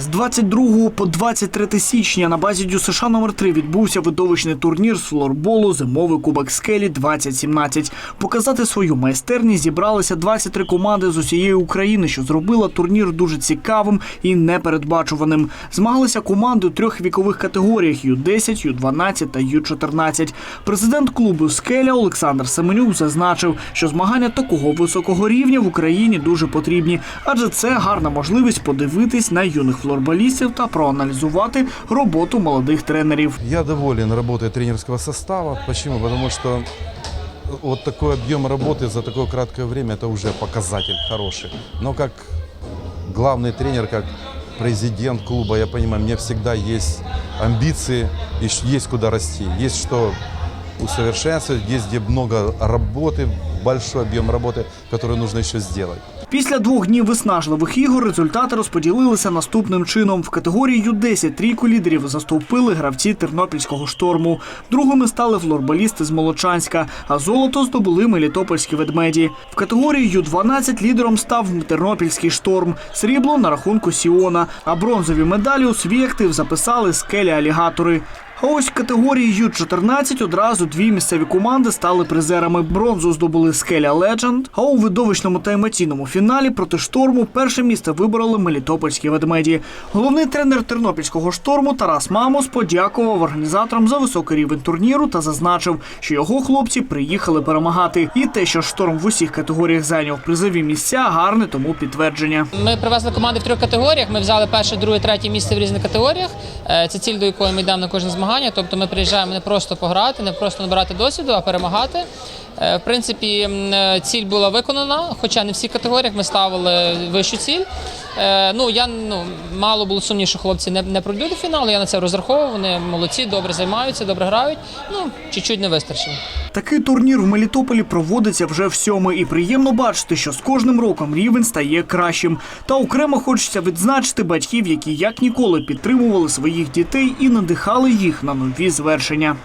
З 22 по 23 січня на базі ДЮСШ номер 3 відбувся видовищний турнір з флорболу Зимовий кубок скелі 2017. Показати свою майстерність зібралися 23 команди з усієї України, що зробила турнір дуже цікавим і непередбачуваним. Змагалися команди у трьох вікових категоріях: Ю-10, Ю-12 та Ю-14. Президент клубу Скеля Олександр Семенюк зазначив, що змагання такого високого рівня в Україні дуже потрібні, адже це гарна можливість подивитись на юних флорболістів та проаналізувати роботу молодих тренерів. Я доволен работой тренерского состава. Почему? Потому что вот такой объем работы за такое краткое время это уже показатель хороший. Но как главный тренер, как президент клуба, я понимаю, мне всегда есть амбиции, и ш- есть куда расти, есть что усовершенствовать, есть где много работы, большой объем работы, который нужно еще сделать. Після двох днів виснажливих ігор результати розподілилися наступним чином. В категорії Ю-10 трійку лідерів застовпили гравці тернопільського шторму. Другими стали флорболісти з Молочанська, а золото здобули мелітопольські ведмеді. В категорії Ю-12 лідером став тернопільський шторм. Срібло на рахунку Сіона, а бронзові медалі у свій актив записали скелі алігатори. А ось категорії Ю-14 одразу дві місцеві команди стали призерами. Бронзу здобули Скеля Ледженд, а у видовищному та емоційному фіналі проти шторму перше місце вибороли Мелітопольські ведмеді. Головний тренер тернопільського шторму Тарас Мамос подякував організаторам за високий рівень турніру та зазначив, що його хлопці приїхали перемагати. І те, що шторм в усіх категоріях зайняв призові місця, гарне тому підтвердження. Ми привезли команди в трьох категоріях. Ми взяли перше, друге, третє місце в різних категоріях. Е, Це ціль, до якої ми йдемо на кожне змагання. Тобто ми приїжджаємо не просто пограти, не просто набирати досвіду, а перемагати. Е, В принципі, е, ціль була виконана, хоча не всі категоріях ми ставили вищу ціль. Е, Ну, я ну, мало було сумнів, що хлопці не, не пройдуть до фіналу. Я на це розраховував. Вони молодці, добре займаються, добре грають. Ну, чуть-чуть не вистачило. Такий турнір в Мелітополі проводиться вже в сьомий, і приємно бачити, що з кожним роком рівень стає кращим. Та окремо хочеться відзначити батьків, які як ніколи підтримували своїх дітей і надихали їх на нові звершення.